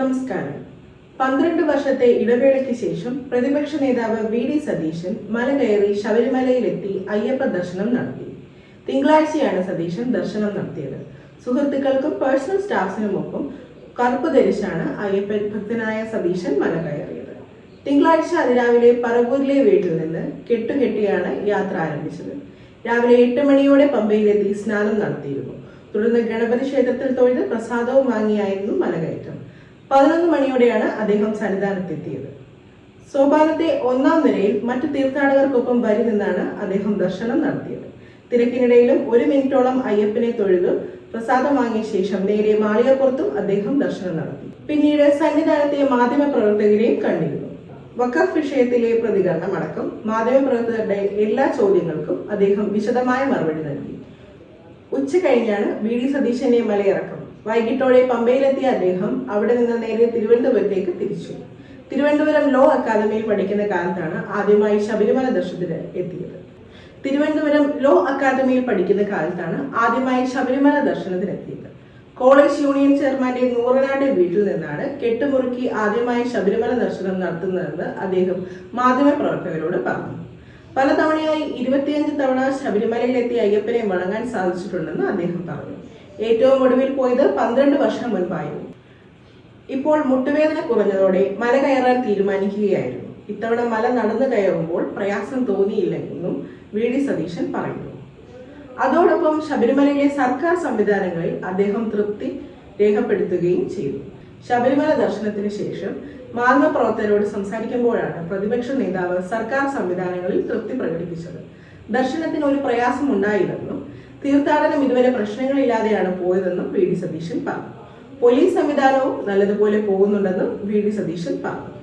നമസ്കാരം. പന്ത്രണ്ട് വർഷത്തെ ഇടവേളയ്ക്ക് ശേഷം പ്രതിപക്ഷ നേതാവ് വി ഡി സതീശൻ മല കയറി ശബരിമലയിലെത്തി അയ്യപ്പ ദർശനം നടത്തി. തിങ്കളാഴ്ചയാണ് സതീശൻ ദർശനം നടത്തിയത്. സുഹൃത്തുക്കൾക്കും പേഴ്സണൽ സ്റ്റാഫിനുമൊപ്പം കറുപ്പ് ധരിച്ചാണ് അയ്യപ്പ ഭക്തനായ സതീശൻ മല കയറിയത്. തിങ്കളാഴ്ച അതിരാവിലെ പറവൂരിലെ വീട്ടിൽ നിന്ന് കെട്ടുകെട്ടിയാണ് യാത്ര ആരംഭിച്ചത്. രാവിലെ എട്ട് മണിയോടെ പമ്പയിലെത്തി സ്നാനം നടത്തിയിരുന്നു. തുടർന്ന് ഗണപതി ക്ഷേത്രത്തിൽ തൊഴുത് പ്രസാദവും വാങ്ങിയായിരുന്നു മലകയറ്റം. പതിനൊന്ന് മണിയോടെയാണ് അദ്ദേഹം സന്നിധാനത്തെത്തിയത്. സോപാനത്തെ ഒന്നാം നിലയിൽ മറ്റു തീർത്ഥാടകർക്കൊപ്പം വരി നിന്നാണ് അദ്ദേഹം ദർശനം നടത്തിയത്. തിരക്കിനിടയിലും ഒരു മിനിറ്റോളം അയ്യപ്പനെ തൊഴുത് പ്രസാദം വാങ്ങിയ ശേഷം നേരെ മാളികപ്പുറത്തും അദ്ദേഹം ദർശനം നടത്തി. പിന്നീട് സന്നിധാനത്തെ മാധ്യമ പ്രവർത്തകരെയും കണ്ടിരുന്നു. വഖഫ് വിഷയത്തിലെ പ്രതികരണം അടക്കം മാധ്യമപ്രവർത്തകരുടെ എല്ലാ ചോദ്യങ്ങൾക്കും അദ്ദേഹം വിശദമായ മറുപടി നൽകി. ഉച്ച കഴിഞ്ഞാണ് വി ഡി സതീശന്റെ മലയിറക്കം. വൈകിട്ടോടെ പമ്പയിലെത്തിയ അദ്ദേഹം അവിടെ നിന്ന് നേരെ തിരുവനന്തപുരത്തേക്ക് തിരിച്ചു. തിരുവനന്തപുരം ലോ അക്കാദമിയിൽ പഠിക്കുന്ന കാലത്താണ് ആദ്യമായി ശബരിമല ദർശനത്തിന് എത്തിയത്. തിരുവനന്തപുരം ലോ അക്കാദമിയിൽ പഠിക്കുന്ന കാലത്താണ് ആദ്യമായി ശബരിമല ദർശനത്തിനെത്തിയത് കോളേജ് യൂണിയൻ ചെയർമാന്റെ നൂറനാട്ടെ വീട്ടിൽ നിന്നാണ് കെട്ടുമുറുക്കി ആദ്യമായി ശബരിമല ദർശനം നടത്തുന്നതെന്ന് അദ്ദേഹം മാധ്യമപ്രവർത്തകരോട് പറഞ്ഞു. പലതവണയായി ഇരുപത്തിയഞ്ച് തവണ ശബരിമലയിലെത്തി അയ്യപ്പനെ വണങ്ങാൻ സാധിച്ചിട്ടുണ്ടെന്ന് അദ്ദേഹം പറഞ്ഞു. ഏറ്റവും ഒടുവിൽ പോയത് പന്ത്രണ്ട് വർഷം മുൻപായിരുന്നു. ഇപ്പോൾ മുട്ടുവേദന കുറഞ്ഞതോടെ മല കയറാൻ തീരുമാനിക്കുകയായിരുന്നു. ഇത്തവണ മല നടന്നു കയറുമ്പോൾ പ്രയാസം തോന്നിയില്ലെന്നും വി. ഡി. സതീശൻ പറയുന്നു. അതോടൊപ്പം ശബരിമലയിലെ സർക്കാർ സംവിധാനങ്ങളിൽ അദ്ദേഹം തൃപ്തി രേഖപ്പെടുത്തുകയും ചെയ്തു. ശബരിമല ദർശനത്തിന് ശേഷം മാധ്യമപ്രവർത്തകരോട് സംസാരിക്കുമ്പോഴാണ് പ്രതിപക്ഷ നേതാവ് സർക്കാർ സംവിധാനങ്ങളിൽ തൃപ്തി പ്രകടിപ്പിച്ചത്. ദർശനത്തിന് ഒരു പ്രയാസം ഉണ്ടായില്ലെന്നും തീർത്ഥാടനം ഇതുവരെ പ്രശ്നങ്ങളില്ലാതെയാണ് പോയതെന്നും വി ഡി സതീശൻ പറഞ്ഞു. പോലീസ് സംവിധാനവും നല്ലതുപോലെ പോകുന്നുണ്ടെന്നും വി ഡി സതീശൻ പറഞ്ഞു.